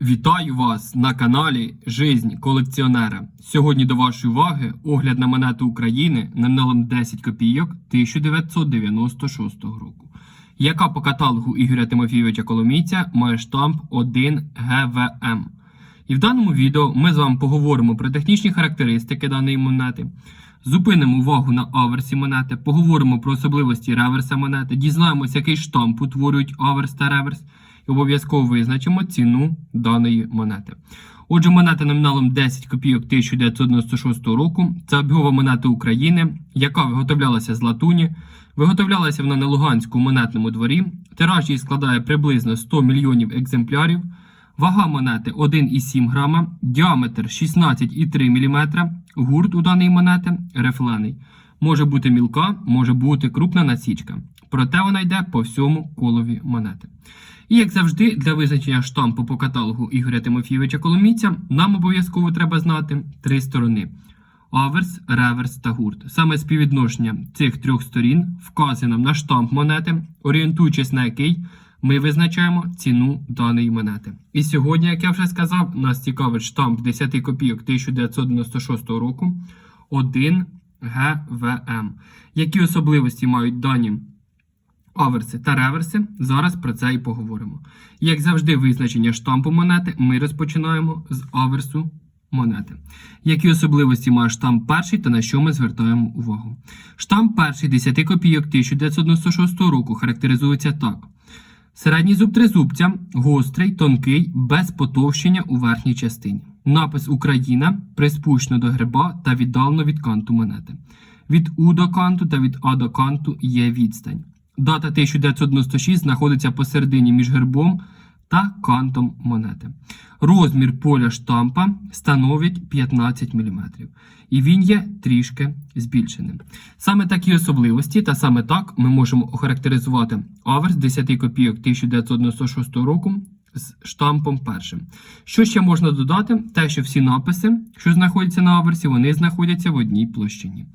Вітаю вас на каналі Жизнь колекціонера. Сьогодні до вашої уваги огляд на монету України номіналом 10 копійок 1996 року, яка по каталогу Ігоря Тимофійовича Коломійця має штамп 1 ГВМ. І в даному відео ми з вами поговоримо про технічні характеристики даної монети, зупинимо увагу на аверсі монети, поговоримо про особливості реверса монети, дізнаємося, який штамп утворюють аверс та реверс, і обов'язково визначимо ціну даної монети. Отже, монета номіналом 10 копійок 1996 року це обігова монета України, яка виготовлялася з латуні, виготовлялася вона на Луганському монетному дворі. Тираж її складає приблизно 100 мільйонів екземплярів. Вага монети 1,7 грама, діаметр 16,3 мм, гурт у даної монети рифлений. Може бути мілка, може бути крупна насічка. Проте вона йде по всьому колові монети. І як завжди, для визначення штампу по каталогу Ігоря Тимофійовича Коломійця нам обов'язково треба знати три сторони: аверс, реверс та гурт. Саме співвідношення цих трьох сторін вказує нам на штамп монети, орієнтуючись на який ми визначаємо ціну даної монети. І сьогодні, як я вже сказав, нас цікавить штамп 10 копійок 1996 року 1 ГВМ. Які особливості мають дані аверси та реверси? Зараз про це і поговоримо. Як завжди, визначення штампу монети ми розпочинаємо з аверсу монети. Які особливості має штамп перший та на що ми звертаємо увагу? Штамп перший 10 копійок 1996 року характеризується так. Середній зуб тризубця гострий, тонкий, без потовщення у верхній частині. Напис Україна приспущено до гриба та віддалено від канту монети. Від У до канту та від А до канту є відстань. Дата 1996 знаходиться посередині між гербом та кантом монети. Розмір поля штампа становить 15 мм. І він є трішки збільшеним. Саме такі особливості, та саме так ми можемо охарактеризувати аверс 10 копійок 1996 року з штампом першим. Що ще можна додати? Те, що всі написи, що знаходяться на аверсі, вони знаходяться в одній площині.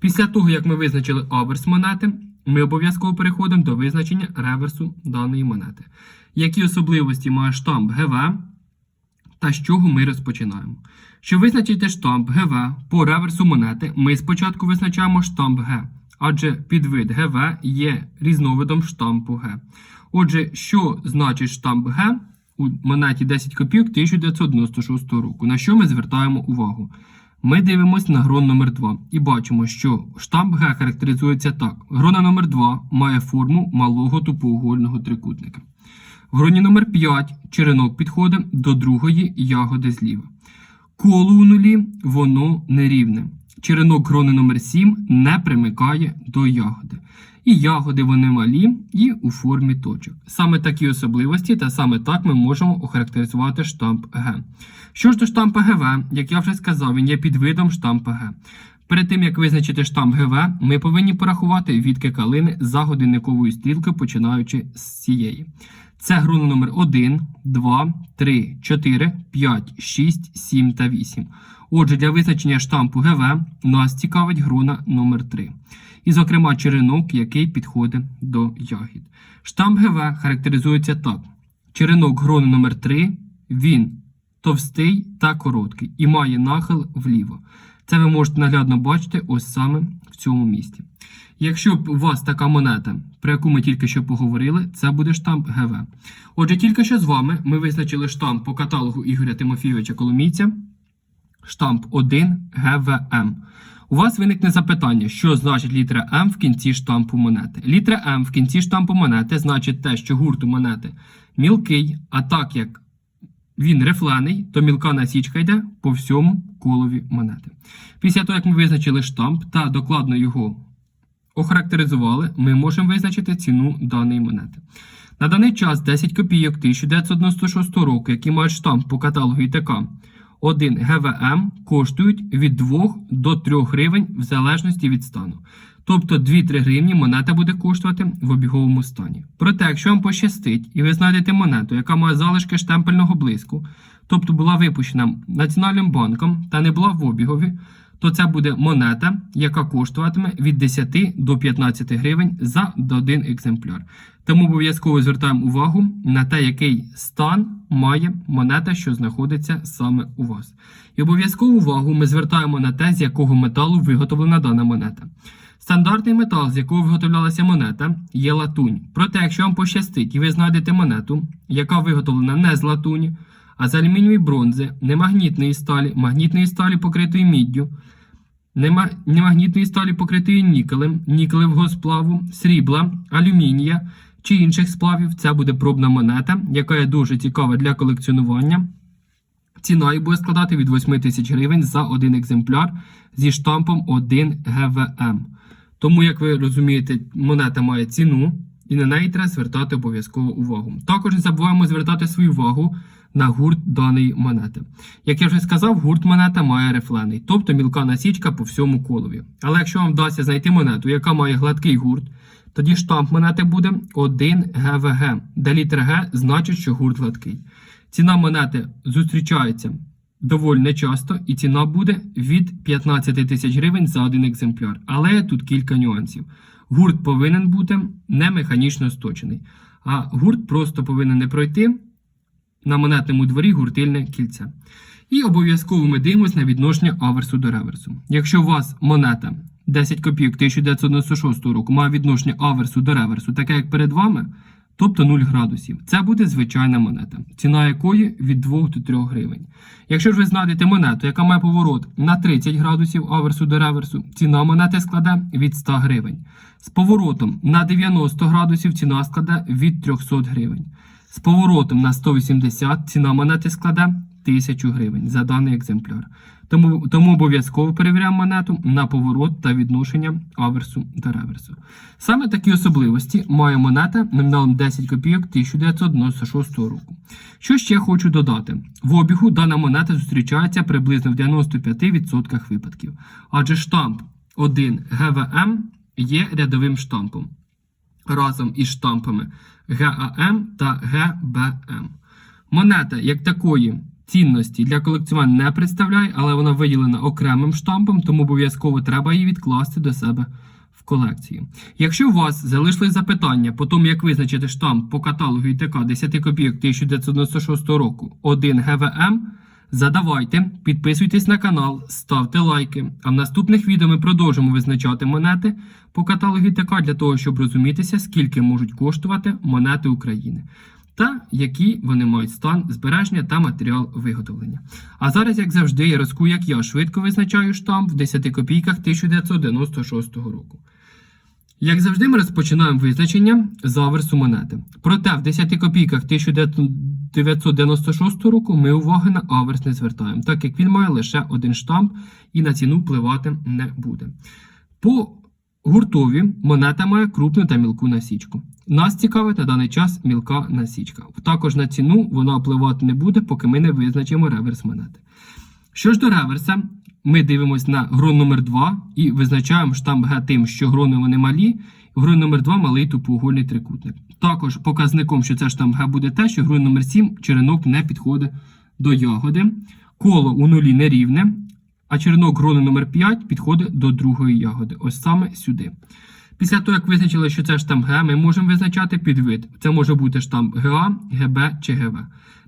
Після того, як ми визначили аверс монети, ми обов'язково переходимо до визначення реверсу даної монети. Які особливості має штамп ГВ та з чого ми розпочинаємо? Щоб визначити штамп ГВ по реверсу монети, ми спочатку визначаємо штамп Г, адже підвид ГВ є різновидом штампу Г. Отже, що значить штамп Г у монеті 10 копійок 1996 року? На що ми звертаємо увагу? Ми дивимося на грон номер 2 і бачимо, що штамп Г характеризується так. Грона номер 2 має форму малого тупоугольного трикутника. В гроні номер 5 черенок підходить до другої ягоди зліва. Коло у нулі воно нерівне. Черенок грони номер 7 не примикає до ягоди. І ягоди вони малі і у формі точок. Саме такі особливості, та саме так ми можемо охарактеризувати штамп Г. Що ж до штампа ГВ, як я вже сказав, він є підвидом штампа Г. Перед тим як визначити штамп ГВ, ми повинні порахувати відки калини за годинниковою стрілкою, починаючи з цієї. Це груна номер 1, 2, 3, 4, 5, 6, 7 та 8. Отже, для визначення штампу ГВ нас цікавить груна номер 3. І, зокрема, черенок, який підходить до ягід. Штамп ГВ характеризується так: черенок грони номер 3 він товстий та короткий і має нахил вліво. Це ви можете наглядно бачити ось саме в цьому місці. Якщо б у вас така монета, про яку ми тільки що поговорили, це буде штамп ГВ. Отже, тільки що з вами ми визначили штамп по каталогу Ігоря Тимофійовича Коломійця, штамп 1 ГВМ. У вас виникне запитання, що значить літера М в кінці штампу монети. Літера М в кінці штампу монети значить те, що гурт у монети мілкий, а так як він рифлений, то мілка насічка йде по всьому колові монети. Після того, як ми визначили штамп та докладно його охарактеризували, ми можемо визначити ціну даної монети. На даний час 10 копійок 1996 року, які мають штамп по каталогу ІТК 1 ГВМ, коштують від 2 до 3 гривень в залежності від стану. Тобто 2-3 гривні монета буде коштувати в обіговому стані. Проте, якщо вам пощастить і ви знайдете монету, яка має залишки штемпельного блиску, тобто була випущена Національним банком та не була в обігові, то це буде монета, яка коштуватиме від 10 до 15 гривень за один екземпляр. Тому обов'язково звертаємо увагу на те, який стан має монета, що знаходиться саме у вас. І обов'язкову увагу ми звертаємо на те, з якого металу виготовлена дана монета. Стандартний метал, з якого виготовлялася монета, є латунь. Проте, якщо вам пощастить і ви знайдете монету, яка виготовлена не з латуні, а з алюмінієвої бронзи, немагнітної сталі, магнітної сталі покритої міддю, нема- немагнітної сталі покритої нікелем, нікелевого сплаву, срібла, алюмінія чи інших сплавів, це буде пробна монета, яка є дуже цікава для колекціонування. Ціна її буде складати від 8 тисяч гривень за один екземпляр зі штампом 1 ГВМ. Тому, як ви розумієте, монета має ціну і на неї треба звертати обов'язково увагу. Також не забуваємо звертати свою увагу на гурт даної монети. Як я вже сказав, гурт монета має рифлений, тобто мілка насічка по всьому колові. Але якщо вам вдасться знайти монету, яка має гладкий гурт, тоді штамп монети буде 1 ГВГ, де літер Г значить, що гурт гладкий. Ціна монети зустрічається доволі нечасто, і ціна буде від 15 тисяч гривень за один екземпляр. Але тут кілька нюансів. Гурт повинен бути не механічно сточений, а гурт просто повинен не пройти на монетному дворі гуртильне кільце. І обов'язково ми дивимося на відношення аверсу до реверсу. Якщо у вас монета 10 копійок 1996 року має відношення аверсу до реверсу, таке як перед вами, тобто 0 градусів, це буде звичайна монета, ціна якої від 2 до 3 гривень. Якщо ж ви знайдете монету, яка має поворот на 30 градусів аверсу до реверсу, ціна монети складе від 100 гривень. З поворотом на 90 градусів ціна складе від 300 гривень. З поворотом на 180 ціна монети складе 1000 гривень за даний екземпляр. Тому, тому обов'язково перевіряємо монету на поворот та відношення аверсу до реверсу. Саме такі особливості має монета номіналом 10 копійок 1996 року. Що ще хочу додати? В обігу дана монета зустрічається приблизно в 95% випадків, адже штамп 1 ГВМ є рядовим штампом разом із штампами ГАМ та ГБМ. Монета як такої цінності для колекціонування не представляє, але вона виділена окремим штампом, тому обов'язково треба її відкласти до себе в колекцію. Якщо у вас залишились запитання по тому, як визначити штамп по каталогу ІТК 10 копійок 1996 року 1 ГВМ, задавайте, підписуйтесь на канал, ставте лайки. А в наступних відео ми продовжимо визначати монети по каталогу ІТК для того, щоб розумітися, скільки можуть коштувати монети України. Та які вони мають стан збереження та матеріал виготовлення. А зараз, як завжди, я розкую, як я швидко визначаю штамп в 10 копійках 1996 року. Як завжди, ми розпочинаємо визначення з аверсу монети. Проте в 10 копійках 1996 року ми уваги на аверс не звертаємо, так як він має лише один штамп і на ціну впливати не буде. По гуртові монета має крупну та мілку насічку. Нас цікавить на даний час мілка насічка. Також на ціну вона впливати не буде, поки ми не визначимо реверс монети. Що ж до реверса, ми дивимося на грон номер 2 і визначаємо штамп Г тим, що грони вони малі, грон номер 2 малий тупоугольний трикутник. Також показником, що це штамп Г буде те, що грон номер 7 черенок не підходить до ягоди, коло у нулі нерівне, а черенок грони номер 5 підходить до другої ягоди. Ось саме сюди. Після того, як визначили, що це штамп Г, ми можемо визначати підвид. Це може бути штамп ГА, ГБ чи ГВ.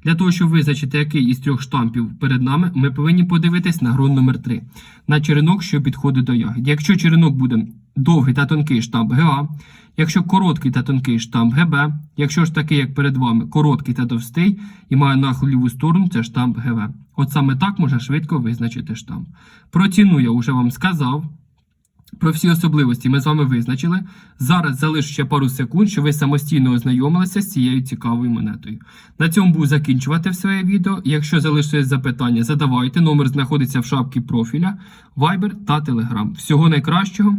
Для того, щоб визначити, який із трьох штампів перед нами, ми повинні подивитись на грон номер 3 на черенок, що підходить до ягід. Якщо черенок буде довгий та тонкий штамп ГА, якщо короткий та тонкий штамп ГБ, якщо ж такий, як перед вами, короткий та товстий і має нахил сторону, це штамп ГВ. От саме так можна швидко визначити штамп. Про ціну я вже вам сказав. Про всі особливості ми з вами визначили. Зараз залишу ще пару секунд, щоб ви самостійно ознайомилися з цією цікавою монетою. На цьому буду закінчувати своє відео. Якщо залишились запитання, задавайте. Номер знаходиться в шапці профіля, Viber та Telegram. Всього найкращого.